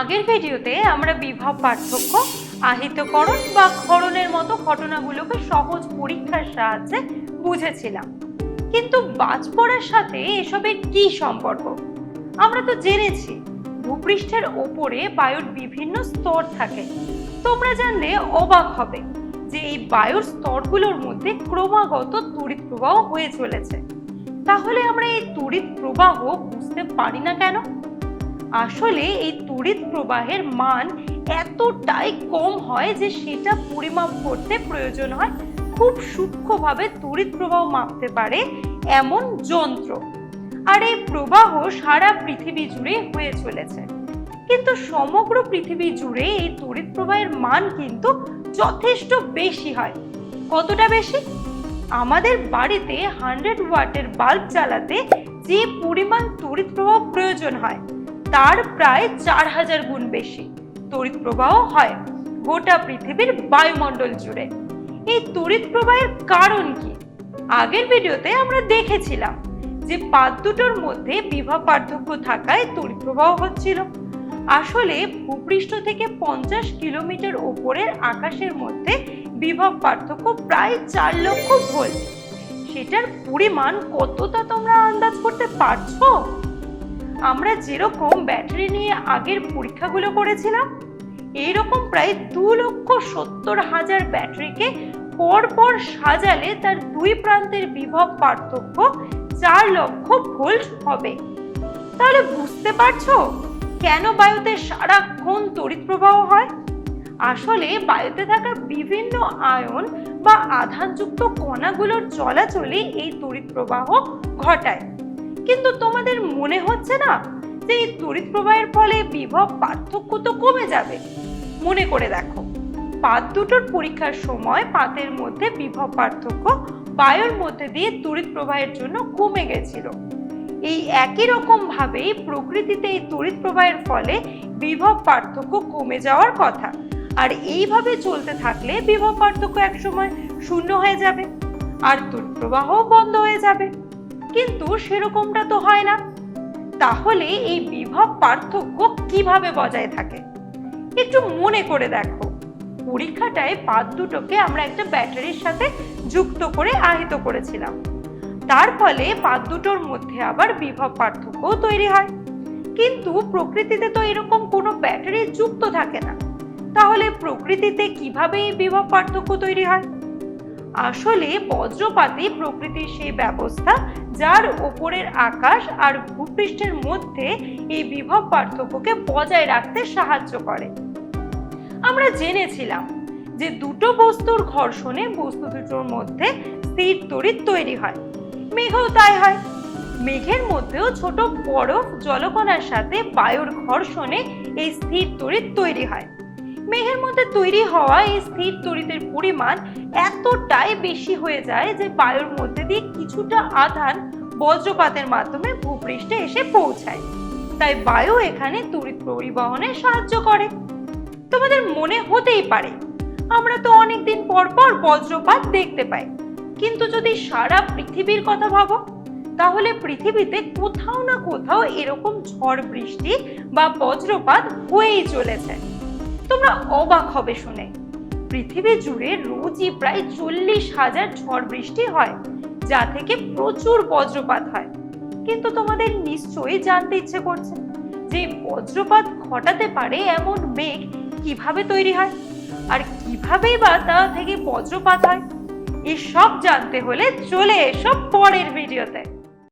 আগের ভিডিওতে আমরা বিভব পার্থক্য, আহিতকরণ বা ক্ষরণের মতো ঘটনাগুলোকে সহজ পরীক্ষার সাহায্যে বুঝেছিলাম। কিন্তু বাজ পড়ার সাথে এসবের কি সম্পর্ক? আমরা তো জেনেছি, ভূপৃষ্ঠের ওপরে বায়ুর বিভিন্ন স্তর থাকে। তোমরা জানলে অবাক হবে যে এই বায়ুর স্তরগুলোর মধ্যে ক্রমাগত তড়িৎ প্রবাহ হয়ে চলেছে। তাহলে আমরা এই তড়িৎ প্রবাহ বুঝতে পারি না কেন? আসলে এই তড়িৎ প্রবাহের মান এতটাই কম হয় যে সেটা পরিমাপ করতে প্রয়োজন হয়। খুব সূক্ষ্মভাবে তড়িৎ প্রবাহ মাপতে পারে এমন যন্ত্র। আর এই প্রবাহ সারা পৃথিবী জুড়ে হয়ে চলেছে। কিন্তু সমগ্র পৃথিবী জুড়ে এই তড়িৎ প্রবাহের মান কিন্তু যথেষ্ট বেশি হয়। কতটা বেশি? আমাদের বাড়িতে হান্ড্রেড ওয়াটের বাল্ব চালাতে যে পরিমাণ তড়িৎ প্রবাহ প্রয়োজন হয় তার প্রায় চার হাজার গুণ বেশি। তড়িৎ প্রবাহ হয় গোটা পৃথিবীর বায়ুমণ্ডল জুড়ে। এই তড়িৎ প্রবাহের কারণ কি? আগের ভিডিওতে আমরা দেখেছিলাম যে পাত দুটোর মধ্যে বিভব পার্থক্য থাকায় তড়িৎ প্রবাহ হচ্ছিল। আসলে ভূপৃষ্ঠ থেকে পঞ্চাশ কিলোমিটার ওপরের আকাশের মধ্যে বিভব পার্থক্য প্রায় চার লক্ষ ভোল্ট। সেটার পরিমাণ কতটা তোমরা আন্দাজ করতে পারছ? আমরা যেরকম ব্যাটারি নিয়ে আগের পরীক্ষাগুলো করেছিলাম, এইরকম প্রায় দু লক্ষ সত্তর হাজার ব্যাটারিকে পরপর সাজালে তার দুই প্রান্তের বিভব পার্থক্য চার লক্ষ ভোল্ট হবে। তাহলে বুঝতে পারছ কেন বায়ুতে সারাক্ষণ তড়িৎ প্রবাহ হয়? আসলে বায়ুতে থাকা বিভিন্ন আয়ন বা আধানযুক্ত কণাগুলোর চলাচলে এই তড়িৎ প্রবাহ ঘটায়। কিন্তু তোমাদের মনে হচ্ছে না যে এই তড়িৎ প্রবাহের ফলে বিভব পার্থক্য তো কমে যাবে? মনে করে দেখো, পাত দুটোর পরীক্ষার সময় পাতের মধ্যে বিভব পার্থক্য বায়ুর মধ্যে দিয়ে তড়িৎ প্রবাহের জন্য কমে গেছিল। এই একই রকম ভাবেই প্রকৃতিতে এই তড়িৎ প্রবাহের ফলে বিভব পার্থক্য কমে যাওয়ার কথা। আর এইভাবে চলতে থাকলে বিভব পার্থক্য একসময় শূন্য হয়ে যাবে, আর তড়িৎ প্রবাহও বন্ধ হয়ে যাবে। কিন্তু সেরকমটা তো হয় না। তাহলে এই বিভব পার্থক্য কীভাবে বজায় থাকে? একটু মনে করে দেখো। পরীক্ষাটায় পাত দুটোকে আমরা একটা ব্যাটারির সাথে যুক্ত করে আহিত করেছিলাম। তার ফলে পাত দুটোর মধ্যে আবার বিভব পার্থক্য তৈরি হয়। কিন্তু প্রকৃতিতে তো এরকম কোনো ব্যাটারি যুক্ত থাকে না। তাহলে প্রকৃতিতে কীভাবে এই বিভব পার্থক্য তৈরি হয়? আসলে বজ্রপাতই প্রকৃতির সেই ব্যবস্থা, যার ওপরের আকাশ আর ভূপৃষ্ঠের মধ্যে এই বিভব পার্থক্যকে বজায় রাখতে সাহায্য করে। আমরা জেনেছিলাম যে দুটো বস্তুর ঘর্ষণে বস্তু দুটোর মধ্যে স্থির তড়িৎ তৈরি হয়। মেঘও তাই হয়। মেঘের মধ্যেও ছোট বরফ জলকণার সাথে বায়ুর ঘর্ষণে এই স্থির তড়িৎ তৈরি হয়। মেঘের মধ্যে তৈরি হওয়া এই স্থির তড়িতের পরিমাণ এতটাই বেশি হয়ে যায় যে বায়ুর মধ্যে দিয়ে কিছুটা আধান বজ্রপাতের মাধ্যমে ভূপৃষ্ঠে এসে পৌঁছায়। তাই বায়ু এখানে তড়িৎ পরিবহনে সাহায্য করে। তোমাদের মনে হতেই পারে, আমরা তো অনেকদিন পর পর বজ্রপাত দেখতে পাই। কিন্তু যদি সারা পৃথিবীর কথা ভাবো, তাহলে পৃথিবীতে কোথাও না কোথাও এরকম ঝড় বৃষ্টি বা বজ্রপাত হয়েই চলেছে। তোমরা অবাক হবে শুনে। পৃথিবী জুড়ে রোজই প্রায় চল্লিশ হাজার ঝড় বৃষ্টি হয়, যা থেকে প্রচুর বজ্রপাত হয়। কিন্তু তোমাদের নিশ্চয়ই জানতে ইচ্ছে করছে যে বজ্রপাত ঘটাতে পারে এমন মেঘ কীভাবে তৈরি হয়? আর কিভাবেই বা তা থেকে বজ্রপাত হয়? এসব জানতে হলে চলে এসব পরের ভিডিওতে।